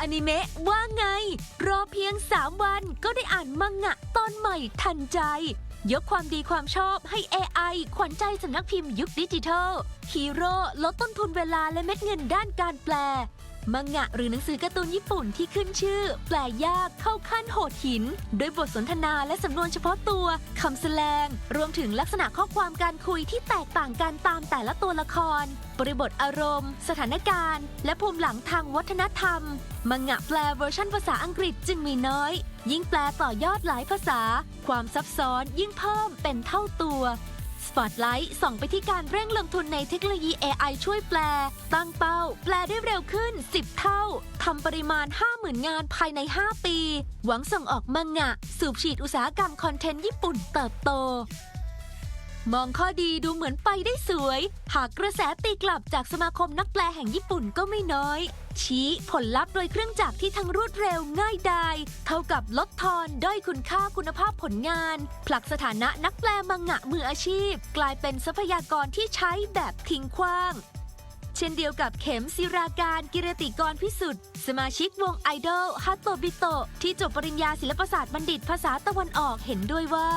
อนิเมะว่าไง รอเพียง 3 วันก็ได้อ่านมังงะตอนใหม่ทันใจ ยกความดีความชอบให้ AI ขวัญใจสำนักพิมพ์ยุคดิจิทัลฮีโร่ลดต้นทุนเวลาและเม็ดเงินด้านการแปล มังงะหรือหนังสือการ์ตูนญี่ปุ่นที่ขึ้นชื่อ แปลยากเข้าขั้นโหดหินด้วยบทสนทนาและสำนวนเฉพาะตัวคำแสลง รวมถึงลักษณะข้อความการคุยที่แตกต่างกันตามแต่ละตัวละคร บริบทอารมณ์ สถานการณ์ และภูมิหลังทางวัฒนธรรม มังงะแปลเวอร์ชันภาษาอังกฤษจึงมีน้อย ยิ่งแปลต่อยอดหลายภาษา ความซับซ้อนยิ่งเพิ่มเป็นเท่าตัว Spotlight ส่องไปที่การเร่งลงทุนในเทคโนโลยี AI ช่วยแปล ตั้งเป้า แปลได้เร็วขึ้น 10 เท่า ทำปริมาณ 50,000 งานภายใน 5 ปี หวังส่งออกมังงะ สูบฉีดอุตสาหกรรมคอนเทนต์ญี่ปุ่นเติบโต มองข้อดีดูเหมือนไปได้สวย หากกระแสตีกลับจากสมาคมนักแปลแห่งญี่ปุ่นก็ไม่น้อย ชี้ผลลัพธ์โดยเครื่องจักรที่ทั้งรวดเร็วง่ายดายเท่ากับลดทอนด้อยคุณค่าคุณภาพผลงาน ผลักสถานะนักแปลมังงะมืออาชีพ กลายเป็นทรัพยากรที่ใช้แบบทิ้งขว้างเช่นเดียวกับเข็มศิราการกิรติกรพิสุทธิ์ สมาชิกวงไอดอลฮัตโตบิโตที่จบปริญญาศิลปศาสตร์บัณฑิตภาษาตะวันออกเห็นด้วยว่า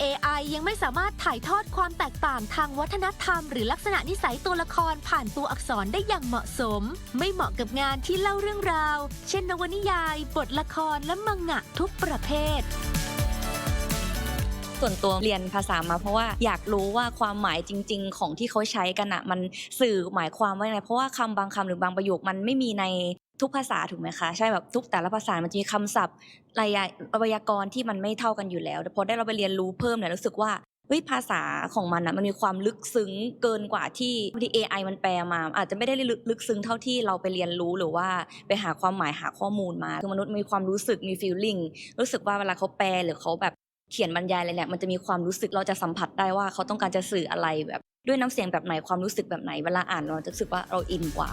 AI ยังไม่สามารถถ่ายทอดความแตกต่างทางวัฒนธรรม หรือลักษณะนิสัยตัวละครผ่านตัวอักษรได้อย่างเหมาะสม ไม่เหมาะกับงานที่เล่าเรื่องราว เช่นนวนิยาย บทละครและมังงะทุกประเภทส่วนตัวเรียนภาษามาเพราะว่าอยากรู้ว่าความหมายจริง ๆ ของที่เขาใช้กันอะมันสื่อหมายความว่าไงเพราะว่าคำบางคำหรือบางประโยคมันไม่มีใน ทุกภาษาถูกไหมคะใช่แบบทุกแต่ละภาษามันจะมีคำศัพท์ระยะไวยากรณ์ที่มันไม่เท่ากันอยู่แล้วแต่พอได้เราไปเรียนรู้เพิ่มเนี่ยรู้สึกว่าเฮ้ยภาษาของมันอะมันมีความลึกซึ้งเกินกว่าที่ที่ AI มันแปลมา อาจจะไม่ได้ลึกซึ้งเท่าที่เราไปเรียนรู้หรือว่าไปหาความหมายหาข้อมูลมาคือมนุษย์มีความรู้สึกมี feeling รู้สึกว่าเวลาเขาแปลหรือเขาแบบเขียนบรรยายอะไรเนี่ยมันจะมีความรู้สึกเราจะสัมผัสได้ว่าเขาต้องการจะสื่ออะไรแบบ ด้วยน้ำเสียงแบบไหนความรู้สึกแบบไหนเวลาอ่านเราจะรู้สึกว่าเราอินกว่า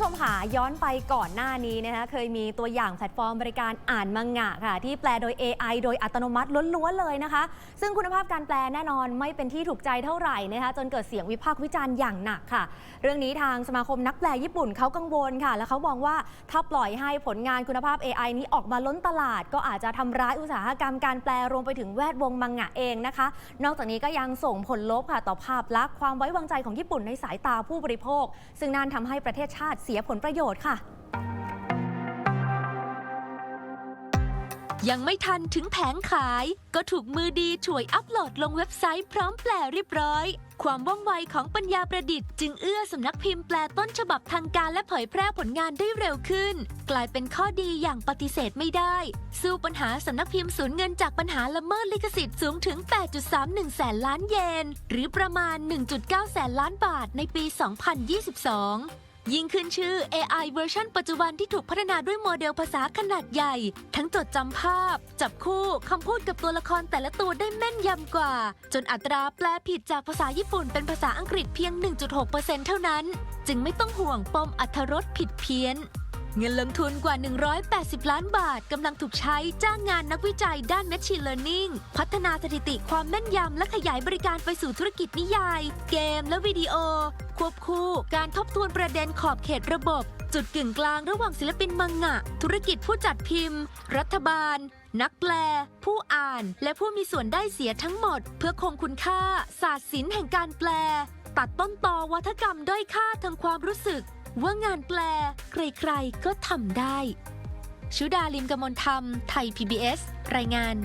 ผู้ชมค่ะย้อนไปก่อนหน้านี้นะคะเคยมีตัวอย่างแพลตฟอร์มบริการอ่านมังงะค่ะ ที่แปลโดย AI โดยอัตโนมัติล้วนๆเลยนะคะ ซึ่งคุณภาพการแปลแน่นอนไม่เป็นที่ถูกใจเท่าไหร่นะคะจนเกิดเสียงวิพากษ์วิจารณ์อย่างหนักค่ะ เรื่องนี้ทางสมาคมนักแปลญี่ปุ่นเขากังวลค่ะ และเขามองว่าถ้าปล่อยให้ผลงานคุณภาพ AI นี้ออกมาล้นตลาด ก็อาจจะทำร้ายอุตสาหกรรมการแปลรวมไปถึงแวดวงมังงะเองนะคะ นอกจากนี้ก็ยังส่งผลลบค่ะต่อภาพลักษณ์ความไว้วางใจของญี่ปุ่นในสายตาผู้บริโภค ซึ่งนั่นทำให้ประเทศชาติเสียผลประโยชน์ค่ะ ยังไม่ทันถึงแผงขาย ก็ถูกมือดีช่วยอัปโหลดลงเว็บไซต์พร้อมแปลเรียบร้อย ความว่องไวของปัญญาประดิษฐ์จึงเอื้อสำนักพิมพ์แปลต้นฉบับทางการและเผยแพร่ผลงานได้เร็วขึ้น กลายเป็นข้อดีอย่างปฏิเสธไม่ได้ สู้ปัญหาสำนักพิมพ์สูญเงินจากปัญหาละเมิดลิขสิทธิ์สูงถึง 8.31 แสนล้านเยน หรือประมาณ 1.9 แสนล้านบาทในปี 2022 ยิ่งขึ้นชื่อ AI เวอร์ชันปัจจุบันที่ถูกพัฒนาด้วยโมเดลภาษาขนาดใหญ่ ทั้งจดจำภาพ จับคู่คำพูดกับตัวละครแต่ละตัวได้แม่นยำกว่า จนอัตราแปลผิดจากภาษาญี่ปุ่นเป็นภาษาอังกฤษเพียง 1.6%เท่านั้น จึงไม่ต้องห่วงปมอัธรสผิดเพี้ยน เงินลงทุนกว่า 180 ล้านบาทกำลังถูกใช้จ้างงานนักวิจัยด้าน Machine Learning พัฒนาสถิติความแม่นยำและขยายบริการไปสู่ธุรกิจนิยาย เกมและวิดีโอ ควบคู่การทบทวนประเด็นขอบเขตระบบ จุดกึ่งกลางระหว่างศิลปินมังงะ ธุรกิจผู้จัดพิมพ์ รัฐบาล นักแปล ผู้อ่าน และผู้มีส่วนได้เสียทั้งหมด เพื่อคงคุณค่า ศาสตร์ศิลป์แห่งการแปล ตัดต้นตอวัฒกรรมด้อยค่าทางความรู้สึก ว่างานแปล ใครๆก็ทำได้ ชุดาลิมกมลธรรม ไทย PBS รายงาน